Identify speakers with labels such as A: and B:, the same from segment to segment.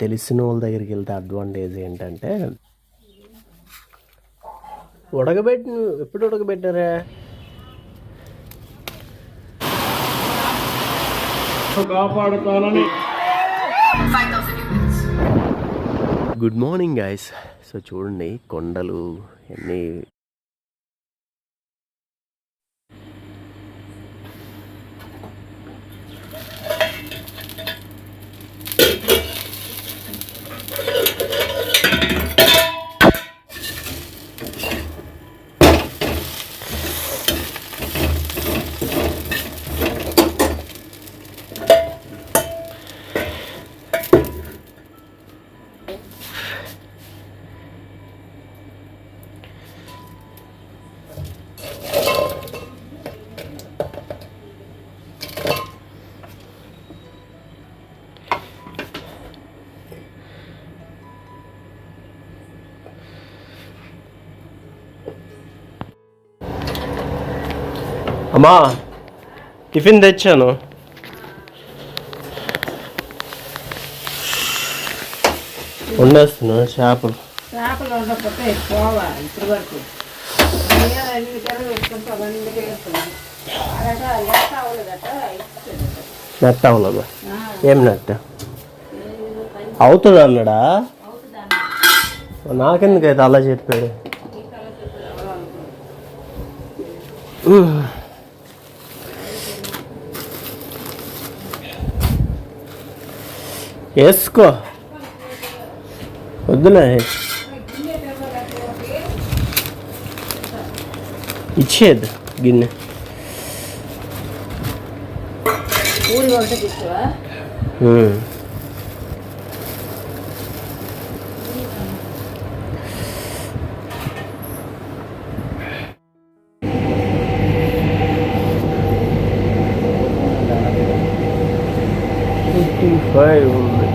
A: తెలిసిన వాళ్ళ దగ్గరికి వెళ్తే అడ్వాంటేజ్ ఏంటంటే ఉడకబెట్టి ఎప్పుడు ఉడకబెట్టారా?
B: కాపాడుతానని.
A: గుడ్ మార్నింగ్ గాయస్ సో చూడండి కొండలు అన్నీ అమ్మా టిఫిన్ తెచ్చాను. వండేస్తున్నా చేపలు.
C: చేపలు ఇప్పుడు వరకు.
A: నెట్ అవ్వలేదు ఏం నెట్ అవుతుంది అన్నాడా? నాకెందుకైతే అలా చెప్పాడు? వేసుకో. వద్దులే. ఇచ్చేది గిన్నె.
C: ఊరి ఒకటి తీసుకోవా
A: ఉమ్. ఫిఫ్టీ ఫైవ్ ఉంది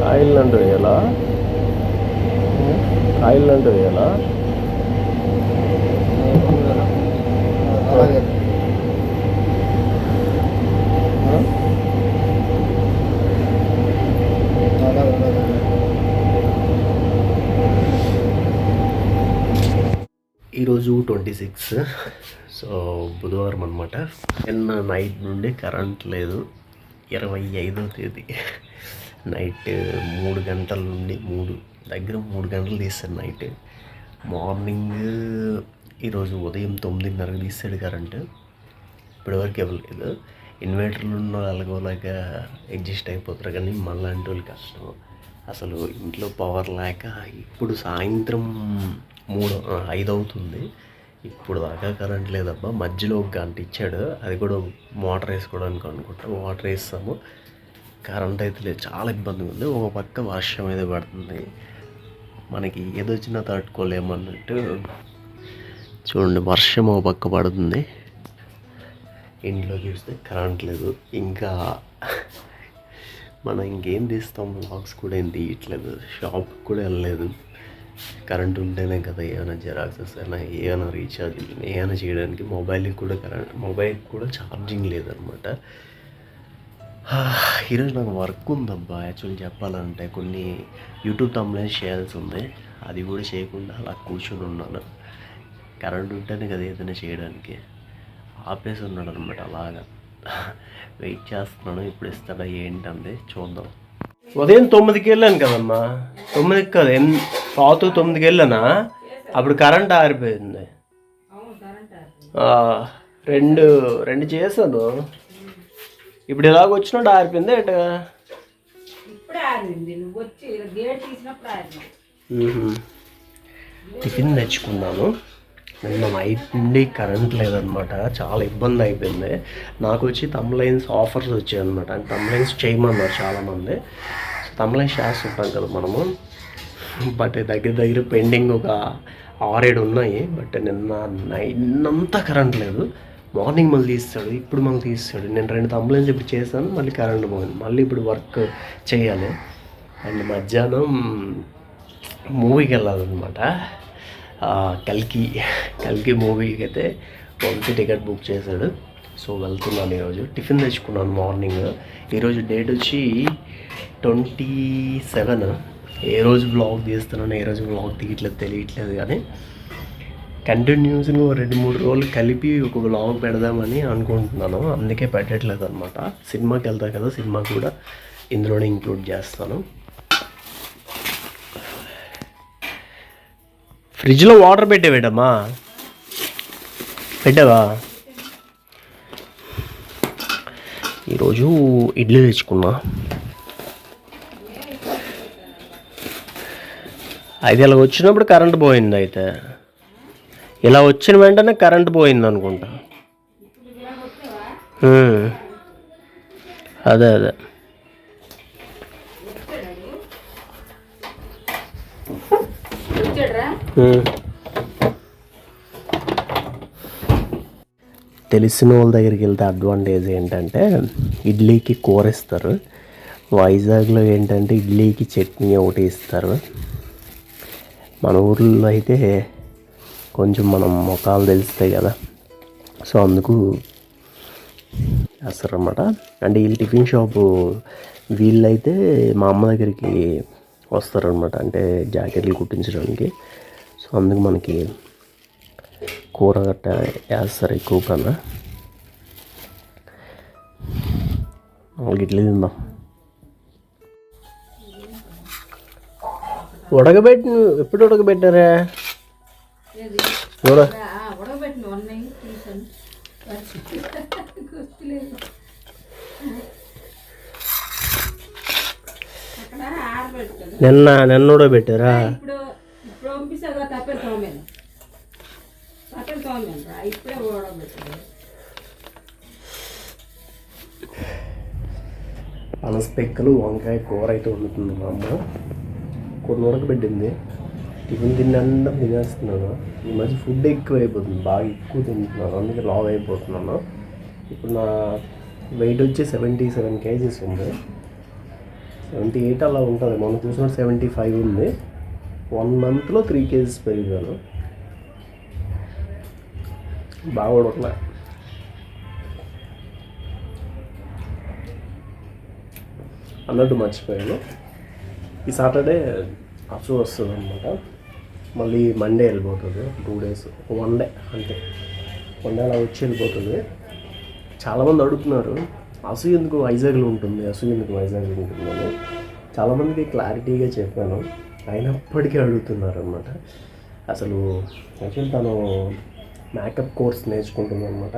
A: కాయలు అంటూ వేయాలా కాయలు అంటూ వేయాలా ఈరోజు ట్వంటీ సిక్స్. సో బుధవారం అనమాట నిన్న నైట్ నుండి కరెంట్ లేదు. ఇరవై ఐదో తేదీ. నైట్ మూడు గంటల నుండి మూడు దగ్గర మూడు గంటలు తీస్తాడు నైట్. మార్నింగ్ ఈరోజు ఉదయం తొమ్మిదిన్నరకు తీస్తాడు కరెంటు. ఇప్పటివరకు ఇవ్వలేదు ఇన్వర్టర్లు ఉన్న అలాగోలాగా అడ్జస్ట్ అయిపోతారు కానీ మళ్ళాంటి వాళ్ళు కష్టం. అసలు ఇంట్లో పవర్ లేక ఇప్పుడు సాయంత్రం మూడు ఐదు అవుతుంది ఇప్పుడు దాకా కరెంట్ లేదబ్బా. మధ్యలో ఒక గంట ఇచ్చాడు. అది కూడా మోటార్ వేసుకోవడానికి అనుకుంటా. వాటర్ వేస్తాము. కరెంట్ అయితే లేదు. చాలా ఇబ్బందిగా ఉంది. ఒక పక్క వర్షం అయితే పడుతుంది. మనకి ఏదొచ్చినా తట్టుకోలేమన్నట్టు. చూడండి వర్షం ఒక పక్క పడుతుంది. ఇంట్లో చూస్తే కరెంట్ లేదు. ఇంకా మనం ఇంకేం తీస్తాం? బ్లాగ్స్ కూడా ఏం తీయట్లేదు. షాప్కి కూడా వెళ్ళలేదు. కరెంట్ ఉంటేనే కదా ఏమైనా జెరాక్సెస్ అయినా ఏమైనా రీఛార్జ్ ఏమైనా చేయడానికి మొబైల్కి కూడా కరెంట్ మొబైల్కి కూడా ఛార్జింగ్ లేదనమాట. ఈరోజు నాకు వర్క్ ఉందబ్బా యాక్చువల్లీ చెప్పాలంటే కొన్ని యూట్యూబ్ తమ్ములే చేయాల్సి ఉంది. అది కూడా చేయకుండా అలా కూర్చొని ఉన్నాను. కరెంట్ ఉంటేనే కదా ఏదైనా చేయడానికి. ఆపేసి ఉన్నాడు అనమాట అలాగా. వెయిట్ చేస్తున్నాను ఇప్పుడు ఇస్తాడా ఏంటంది చూద్దాం. ఉదయం తొమ్మిదికి వెళ్ళాను కదమ్మా. తొమ్మిదికి కదా ఎన్ పావుతూ తొమ్మిదికి వెళ్ళానా అప్పుడు కరెంట్ ఆరిపోయింది. రెండు రెండు చేశాను. ఇప్పుడు ఇలాగ వచ్చినట్టు ఆరిపోయింది మ్మ్. టిఫిన్ తెచ్చుకున్నాను. నిన్న నైట్ నుండి కరెంట్ లేదనమాట. చాలా ఇబ్బంది అయిపోయింది. నాకు వచ్చి తమ్లైన్స్ ఆఫర్స్ వచ్చాయి అనమాట అంటే తమ్లైన్స్ చేయమన్నారు చాలామంది. తమ్లైన్స్ చేస్తుంటాం కదా మనము. బట్ దగ్గర దగ్గర పెండింగ్ ఒక ఆరేడు ఉన్నాయి. బట్ నిన్న నైట్ అంతా కరెంట్ లేదు. మార్నింగ్ మళ్ళీ తీస్తాడు ఇప్పుడు మళ్ళీ తీస్తాడు. నేను రెండు అంబులెన్స్ ఇప్పుడు చేశాను మళ్ళీ కరెంట్ పోయింది. మళ్ళీ ఇప్పుడు వర్క్ చేయాలి. అండ్ మధ్యాహ్నం మూవీకి వెళ్ళాలన్నమాట. కల్కి కల్కి మూవీకి అయితే వంతి టికెట్ బుక్ చేశాడు. సో వెళ్తున్నాను ఈరోజు. టిఫిన్ తెచ్చుకున్నాను మార్నింగ్. ఈరోజు డేట్ వచ్చి ట్వంటీ సెవెన్. ఏ రోజు బ్లాగ్ తీస్తున్నాను ఏ రోజు బ్లాగ్ తీయట్లేదు తెలియట్లేదు కానీ కంటిన్యూస్గా రెండు మూడు రోజులు కలిపి ఒక బ్లాగ్ పెడదామని అనుకుంటున్నాను. అందుకే పెట్టట్లేదు అనమాట సినిమాకి వెళ్తా కదా సినిమా కూడా ఇందులోనే ఇంక్లూడ్ చేస్తాను. ఫ్రిడ్జ్లో వాటర్ పెట్టేవేటమ్మా? పెట్టావా? ఈరోజు ఇడ్లీ తెచ్చుకున్నా. అయితే ఇలా వచ్చినప్పుడు కరెంట్ పోయింది అయితే. ఇలా వచ్చిన వెంటనే కరెంట్ పోయింది అనుకుంటా. అదే అదే. తెలిసిన వాళ్ళ దగ్గరికి వెళ్తే అడ్వాంటేజ్ ఏంటంటే ఇడ్లీకి కూర ఇస్తారు. వైజాగ్లో ఏంటంటే ఇడ్లీకి చట్నీ ఒకటి ఇస్తారు. మన ఊర్లో అయితే కొంచెం మనం ముఖాలు తెలుస్తాయి కదా. సో అందుకు చేస్తారన్నమాట. అంటే వీళ్ళు టిఫిన్ షాపు వీళ్ళైతే మా అమ్మ దగ్గరికి వస్తారనమాట అంటే జాకెట్లు కుట్టించడానికి. సో అందుకు మనకి కూర గట్ట వేస్తారు ఎక్కువ కన్నా. వాళ్ళకి తిందాం. ఉడకబెట్టి ఎప్పుడు ఉడకబెట్టారా? చూడ నిన్న నిన్న ఉడకబెట్టారా? పనసపెక్కలు వంకాయ కూర అయితే వండుతుంది మా అమ్మ. కొన్ని ఉడకబెట్టింది టిఫిన్ తిన్నంతా తినేస్తున్నాను. ఈ మధ్య ఫుడ్ ఎక్కువ అయిపోతుంది బాగా ఎక్కువ తింటున్నాను. అందుకే లావ్ అయిపోతున్నాను. ఇప్పుడు నా వెయిట్ వచ్చి సెవెంటీ సెవెన్ కేజీస్ ఉంది. సెవెంటీ ఎయిట్ అలా ఉంటుంది. మనం చూసిన సెవెంటీ ఫైవ్ ఉంది వన్ మంత్లో త్రీ కేజీస్ పెరిగాను. బాగా ఉడకలే. అన్నట్టు మర్చిపోయాను. ఈ సాటర్డే అసు వస్తుంది అనమాట మళ్ళీ మండే వెళ్ళిపోతుంది. టూ డేస్ వన్ డే అంతే. వన్ డే అలా వచ్చి వెళ్ళిపోతుంది. చాలామంది అడుగుతున్నారు అసు ఎందుకు వైజాగ్లో ఉంటుంది? అసు ఎందుకు వైజాగ్లో ఉంటుంది? అని. చాలామందికి క్లారిటీగా చెప్పాను. అయినప్పటికీ అడుగుతున్నారు అనమాట అసలు యాక్చువల్ తను మేకప్ కోర్స్ నేర్చుకుంటుంది అనమాట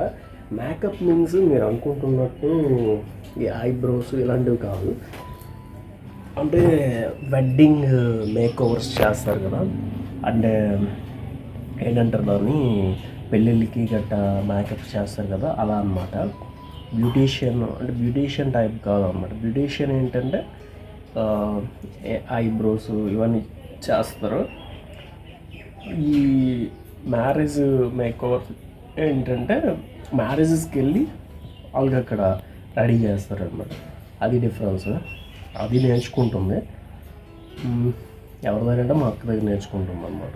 A: మేకప్ మీన్స్ మీరు అనుకుంటున్నట్టు ఈ ఐబ్రోస్ ఇలాంటివి కాదు. అంటే వెడ్డింగ్ మేక్ ఓవర్స్ చేస్తారు కదా. అంటే uh, ఏంటంటారు దాన్ని? పెళ్ళిళ్ళకి గట్ట మేకప్ చేస్తారు కదా అలా అన్నమాట. బ్యూటీషియన్ అంటే బ్యూటీషియన్ టైప్ కాదు అనమాట బ్యూటీషియన్ ఏంటంటే uh, ఐబ్రోస్ ఇవన్నీ చేస్తారు. ఈ మ్యారేజ్ మేక్ ఓవర్ ఏంటంటే మ్యారేజెస్కి వెళ్ళి వాళ్ళకి అక్కడ రెడీ చేస్తారనమాట అది డిఫరెన్స్ అది నేర్చుకుంటుంది. ఎవరి దగ్గర అంటే మా అక్క దగ్గర నేర్చుకుంటుంది అనమాట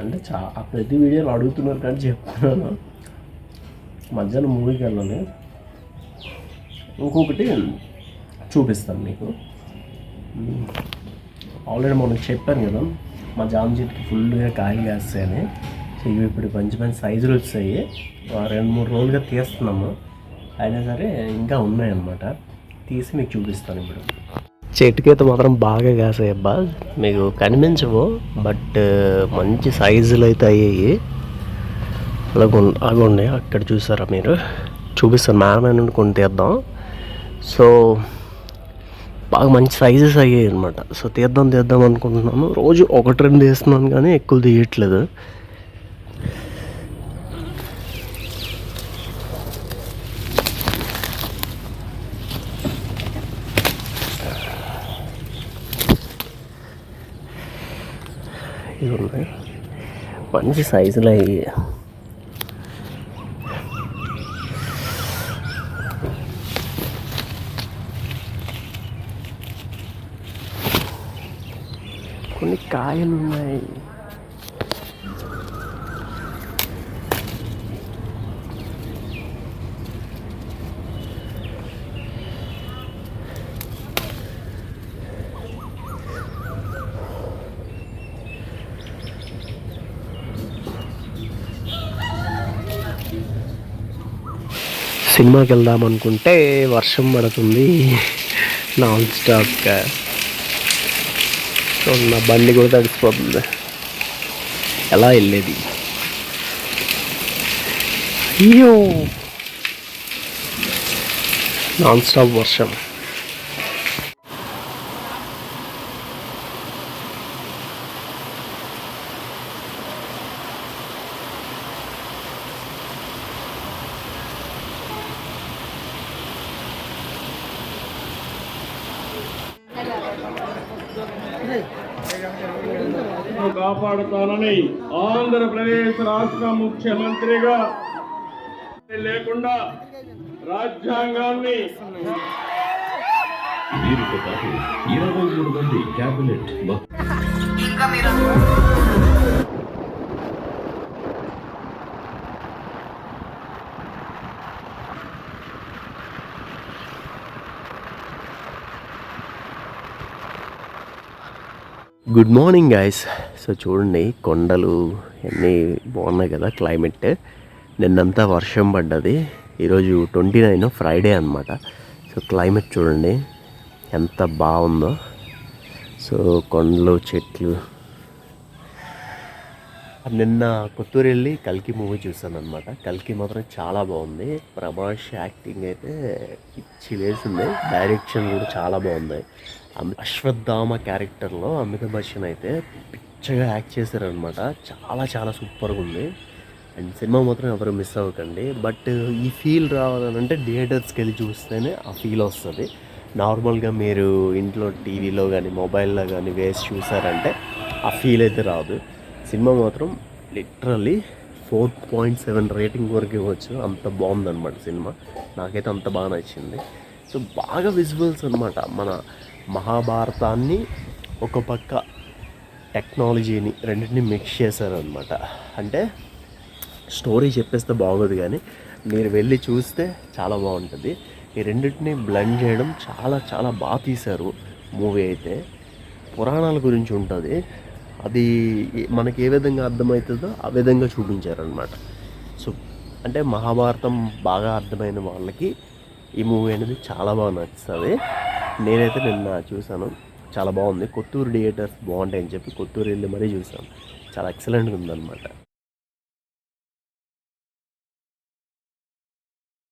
A: అంటే చా ప్రతి వీడియోలో అడుగుతున్నారు కానీ చెప్తున్నాను. మధ్యాహ్నం మూవీకి వెళ్ళాలి. ఇంకొకటి చూపిస్తాను మీకు. ఆల్రెడీ మనకు చెప్పాను కదా మా జామ చెట్టుకి ఫుల్గా కాయలు వేస్తాయని సో ఇవి ఇప్పుడు మంచి మంచి సైజులు వచ్చాయి. ఆ రెండు మూడు రోజులుగా తీస్తున్నాము. అయినా సరే ఇంకా ఉన్నాయన్నమాట. తీసి మీకు చూపిస్తాను ఇప్పుడు. చెట్టుకైతే మాత్రం బాగా కాసాయి అబ్బా. మీకు కనిపించవు బట్ మంచి సైజులు అయితే అయ్యాయి. అలాగ అవి ఉన్నాయి అక్కడ చూసారా మీరు? చూపిస్తాను మేడమే కొని తీద్దాం. సో బాగా మంచి సైజెస్ అయ్యాయి అనమాట సో తీద్దాం తీద్దాం అనుకుంటున్నాను. రోజు ఒకటి రెండు తీస్తున్నాను కానీ ఎక్కువ తీయట్లేదు. ఇది ఉంది మంచి సైజులో ఇవి కొన్ని కాయలు ఉన్నాయి సినిమాకి వెళ్దాం అనుకుంటే వర్షం పడుతుంది. నాన్ స్టాప్గా నా బండి కూడా తడిసిపోతుంది. ఎలా వెళ్ళేది? అయ్యో! నాన్ స్టాప్ వర్షం.
B: కాపాడుతానని ఆంధ్రప్రదేశ్ రాష్ట్ర ముఖ్యమంత్రిగా లేకుండా రాజ్యాంగాన్ని
D: వీరితో పాటు ఇరవై మూడు మంది cabinet
A: good morning guys so చూడండి కొండలు అన్నీ బాగున్నాయి కదా క్లైమేట్ నిన్నంతా వర్షం పడ్డది. ఈరోజు ట్వంటీ నైన్ ఫ్రైడే అనమాట సో క్లైమేట్ చూడండి ఎంత బాగుందో. సో కొండలు చెట్లు. నిన్న కొత్తూరు వెళ్ళి కల్కి మూవీ చూసాను అనమాట కల్కి మాత్రం చాలా బాగుంది. ప్రభాస్ యాక్టింగ్ అయితే పిచ్చి వేసింది డైరెక్షన్ కూడా చాలా బాగుంది. అమి- అశ్వత్థామ క్యారెక్టర్లో అమితాబ్ బచ్చన్ అయితే పిచ్చగా యాక్ట్ చేశారనమాట చాలా చాలా సూపర్గా ఉంది అండ్ సినిమా మాత్రం ఎవరు మిస్ అవ్వకండి. బట్ ఈ ఫీల్ రావాలంటే థియేటర్స్కి వెళ్ళి చూస్తేనే ఆ ఫీల్ వస్తుంది. నార్మల్గా మీరు ఇంట్లో టీవీలో కానీ మొబైల్లో కానీ వేసి చూసారంటే ఆ ఫీల్ అయితే రాదు. సినిమా మాత్రం literally four point seven rating వరకు ఇవ్వచ్చు. అంత బాగుందన్నమాట సినిమా. నాకైతే అంత బాగా నచ్చింది. సో బాగా విజువల్స్ అనమాట మన మహాభారతాన్ని ఒక పక్క టెక్నాలజీని రెండింటిని మిక్స్ చేశారనమాట అంటే స్టోరీ చెప్పేస్తే బాగోదు కానీ మీరు వెళ్ళి చూస్తే చాలా బాగుంటుంది. ఈ రెండింటిని బ్లెండ్ చేయడం చాలా చాలా బాగా తీశారు మూవీ అయితే. పురాణాల గురించి ఉంటుంది. అది మనకి ఏ విధంగా అర్థమవుతుందో ఆ విధంగా చూపించారనమాట సో అంటే మహాభారతం బాగా అర్థమైన వాళ్ళకి ఈ మూవీ అనేది చాలా బాగా నచ్చుతుంది. నేనైతే నిన్న చూశాను. చాలా బాగుంది. కొత్తూరు థియేటర్స్ బాగుంటాయని చెప్పి కొత్తూరు వెళ్ళి మరీ చూసాం. చాలా ఎక్సలెంట్గా ఉందన్నమాట.